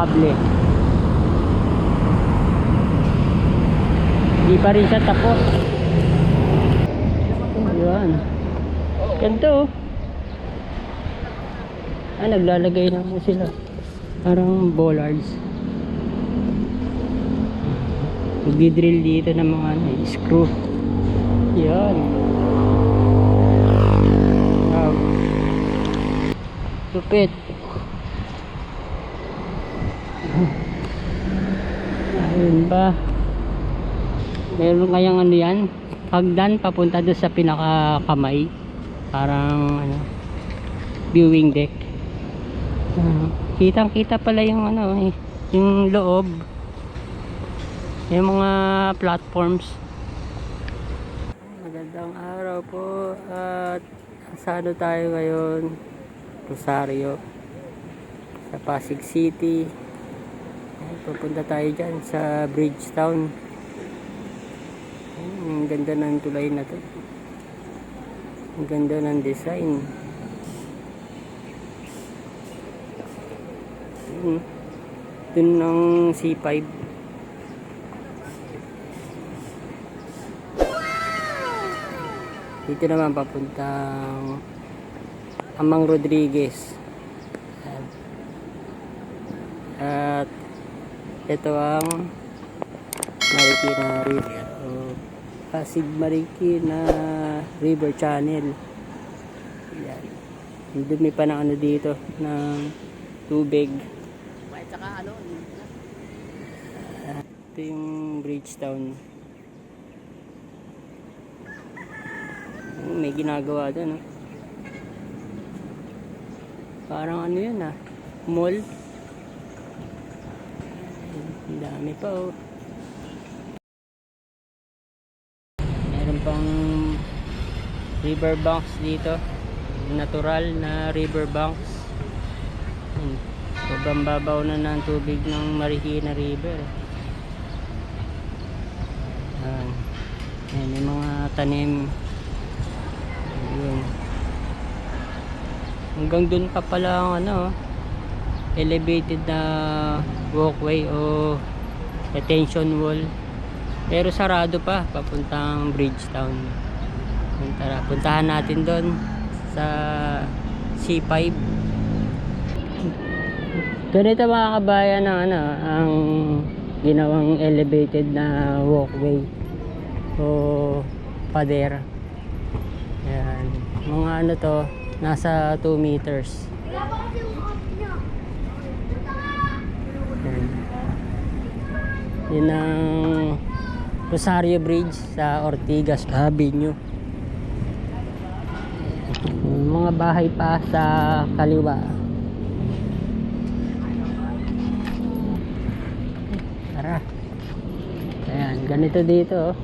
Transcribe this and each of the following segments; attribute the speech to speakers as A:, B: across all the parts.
A: kable. Hindi pa rin siya tapos. Ayan. Ganito oh. Ah, naglalagay na mo sila. Parang bollards. Nagdi-drill dito ng mga ano, screw. Yan. Wow. Lupit. Ayun ba? Meron kayang ano yan? Hagdan papunta doon sa pinakakamay. Parang ano, viewing deck. Ah, kitang kita pala yung ano eh, yung loob. Yung mga platforms. Magandang araw po at saan tayo ngayon? Rosario sa Pasig City. Ay, pupunta tayo dyan sa Bridgetown. Ang ganda ng tulay na to. Ang ganda ng design. Dun ng C5. Dito naman papuntang Amang Rodriguez. At ito ang Marikina River o Pasig Marikina River Channel. Yan. Dumi pa ng ano dito ng tubig. Ito yung Bridgetown. May ginagawa doon. Oh. Parang ano yun ah. Mall. Ang dami pa. Meron pang riverbanks dito. Natural na riverbanks. Yun. Sobrang babaw na ng tubig ng Marikina River. Ayan. Ayan, may mga tanim. Ayun. Hanggang dun pa pala ang ano, elevated na walkway o retention wall. Pero sarado pa, papuntang Bridgetown. Tara, puntahan natin doon sa C5. Ganito mga kabayan ng ano, ang ginawang elevated na walkway o pader. Ayan. Mga ano to, nasa 2 meters. Ayan. Yun ang Rosario Bridge sa Ortigas Avenue. Mga bahay pa sa kaliwa. Tara. Ayan, ganito dito. oh.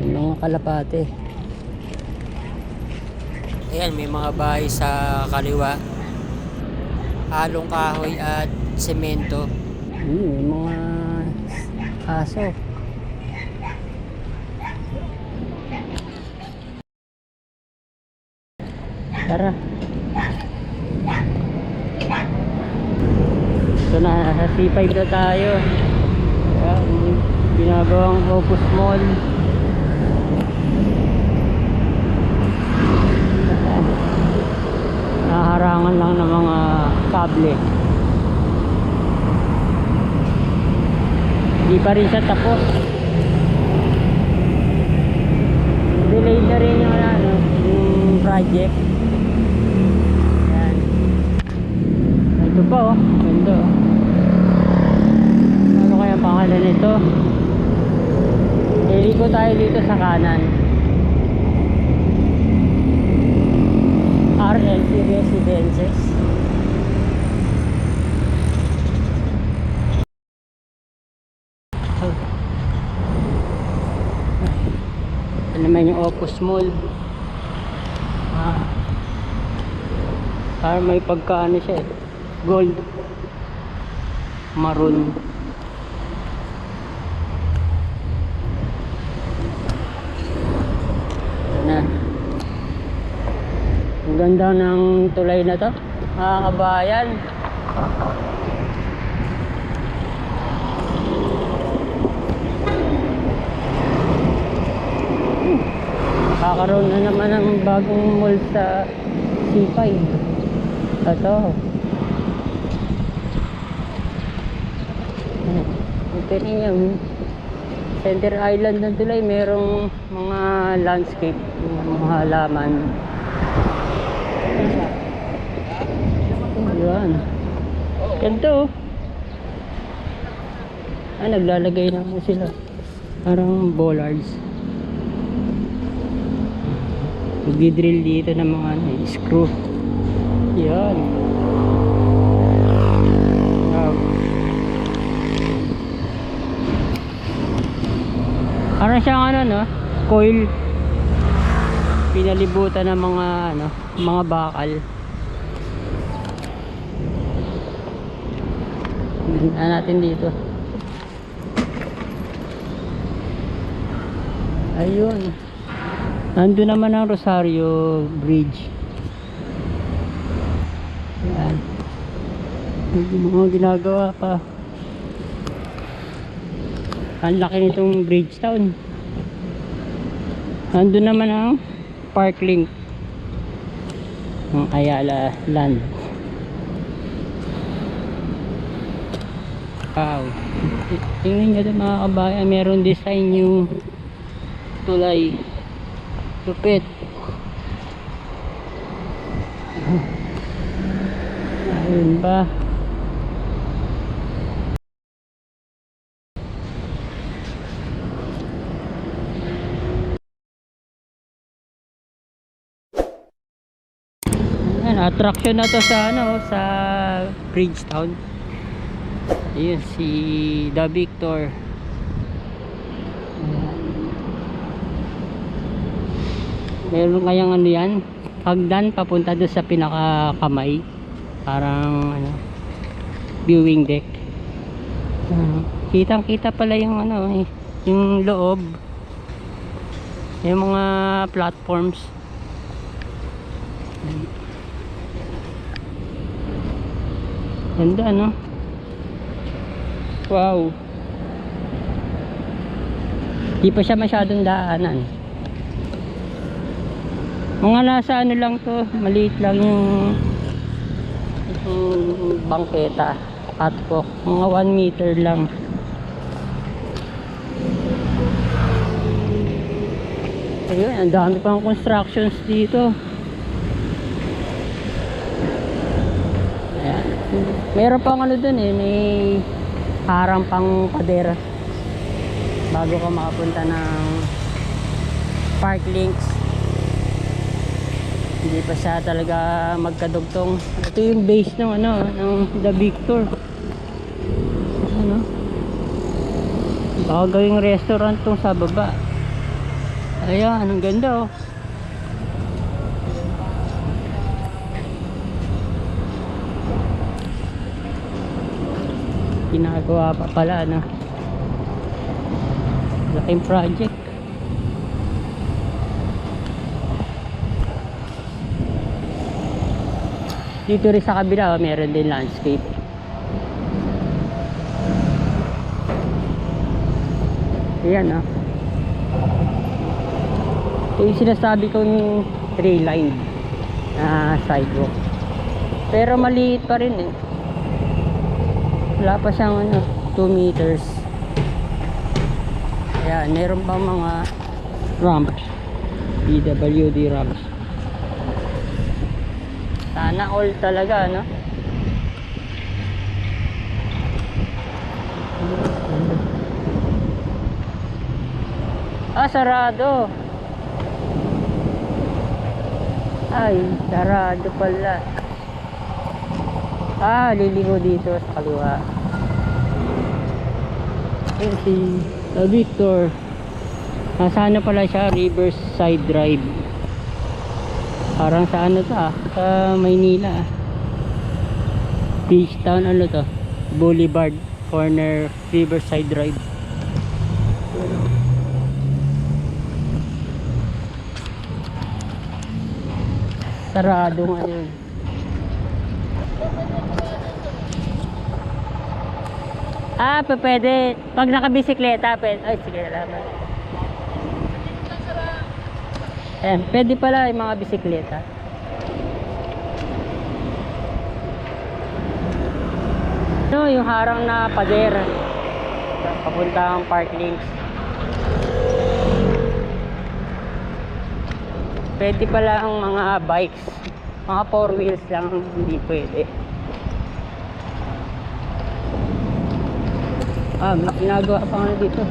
A: Mga kalapate. Ayan, may mga bahay sa kaliwa. Halong kahoy at semento. May mga aso. Tara. So na, sa C5 na tayo. Ayan, ginagawang Opus Mall. Naharangan lang ng mga kable. Hindi pa rin siya tapos. Delayed na rin yung, ano, yung project. Ayan. Ito pa oh. Ganda oh. Ano kaya ang pangalan nito? Iliko tayo dito sa kanan. RLC Residences. Naman yung Opus Mall. Ah. Parang may pagkaano siya eh. Gold. Maroon. Na. Ang ganda ng tulay na to. Mga kabayan. Kakaroon na naman ng bagong mall sa C5. Ito. Ito rin yung Center Island ng tulay. Merong mga landscape, mga halaman. Yan. Ganito. oh. Ah, naglalagay na mo sila. Parang bollards. Nagdi-drill dito ng mga ano, eh, screw. Yan. Wow. Parang siyang ano no, coil. Pinalibutan ng mga ano, mga bakal. Tingnan natin dito. Ayun. Nandun naman ang Rosario Bridge. Yan. Mga ginagawa pa. Ang laki nitong Bridgetown. Nandun naman ang Parklink ng Ayala Land. Wow. Tingnan nyo din mga kabayan, meron design yung tulay. Lupit. Ayun ba? Ayan, attraction na to sa ano, sa Bridgetown. Ayun, si The Victor. Meron kayang ano yan, hagdan papunta doon sa pinakakamay. Parang ano, viewing deck. Ah, kitang kita pala yung ano, eh, yung loob. Yung mga platforms. Ganda no? Wow. Di pa siya masyadong daanan. Mga nasa ano lang to, maliit lang yung yung bangketa, catwalk, mga 1 meter lang. Ayun, ang dami pang constructions dito. Ayan. Meron pang ano dun eh, may harang pang pader bago ka makapunta ng park links hindi pa siya talaga magkadugtong. Ito yung base ng ano ng The Victor ano? Baka gawing restaurant tong sa baba. Ayan ang ganda oh. Ginagawa pa pala no laking project dito rin sa kabila oh, meron din landscape. Ayan ah ito yung sinasabi kong tree line na sidewalk. Pero maliit pa rin eh. Wala pa siyang ano 2 meters. Ayan meron pa mga ramps. PWD ramps sana all talaga no ah sarado ay sarado pala Ah, liligo dito sa kaliwa. Ayun si uh, Victor. Nasa ano pala siya, Riverside Drive. Parang sa ano to ah, sa Maynila. Beach Town ano to? Boulevard corner Riverside Drive. Sarado nga yun. Ah, pwede. Pag nakabisikleta, pwede. Ay, sige, salamat. Ayan, pwede pala yung mga bisikleta. Ano, yung harang na pader. Papuntang park links. Pwede pala ang mga bikes. Mga four wheels lang hindi pwede. Ah, may ginagawa pa nga dito.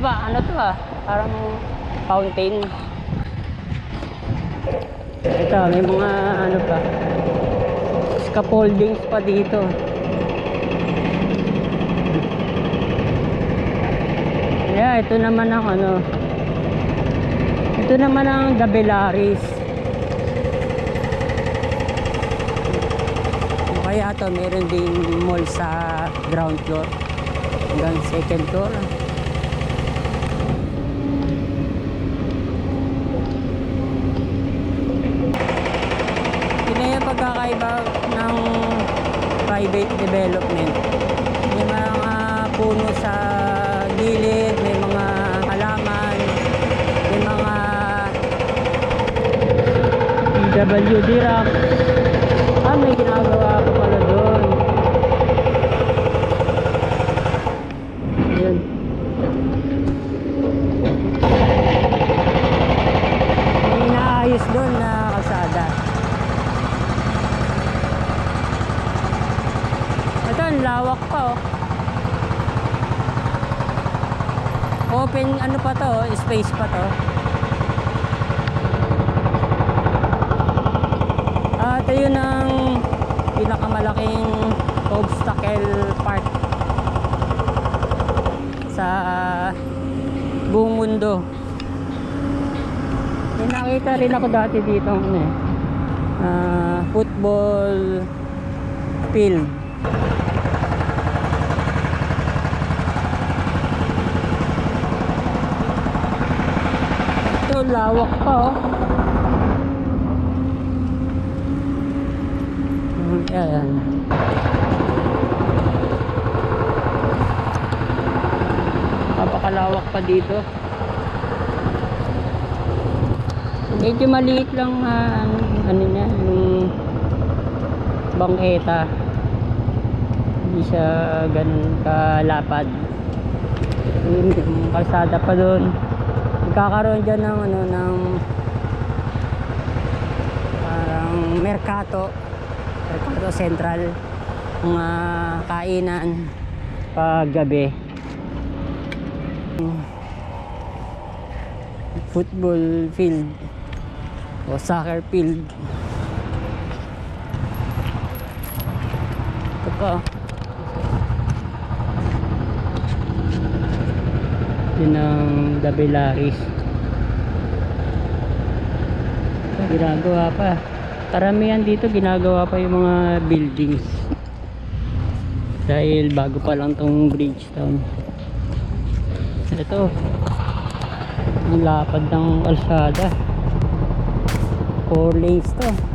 A: Ba, ano to ah? Parang fountain. Ito, may mga ano pa. Scaffoldings pa dito. Yeah, ito naman ang ano. Ito naman ang Gabelaris. Kaya to meron ding mall sa ground floor hanggang second floor. Yun na yung pagkakaiba ng private development. May mga puno sa gilid, may mga halaman, may mga PWD ramp. Ah, may ginagawa pa pala doon. Ayun. May inaayos doon na kalsada. Ito, ang lawak pa oh. Open ano pa to, oh, space pa to. At yun ang pinakamalaking obstacle park sa buong mundo. May nakita rin ako dati dito ano ah, football field. Lawak pa oh. Ayan. Napakalawak pa dito. Medyo maliit lang ah, ang ano niya, yung bangketa. Hindi siya ganun kalapad. Yung kalsada pa doon. Magkakaroon dyan ng ano, ng parang merkato. Merkato Central. Mga kainan pag gabi. Football field o soccer field. Ito pa. Yun ang Dabellaris. Ginagawa pa. Karamihan dito ginagawa pa yung mga buildings. Dahil bago pa lang tong Bridgetown. Ito. Ang lapad ng kalsada. Four lanes to.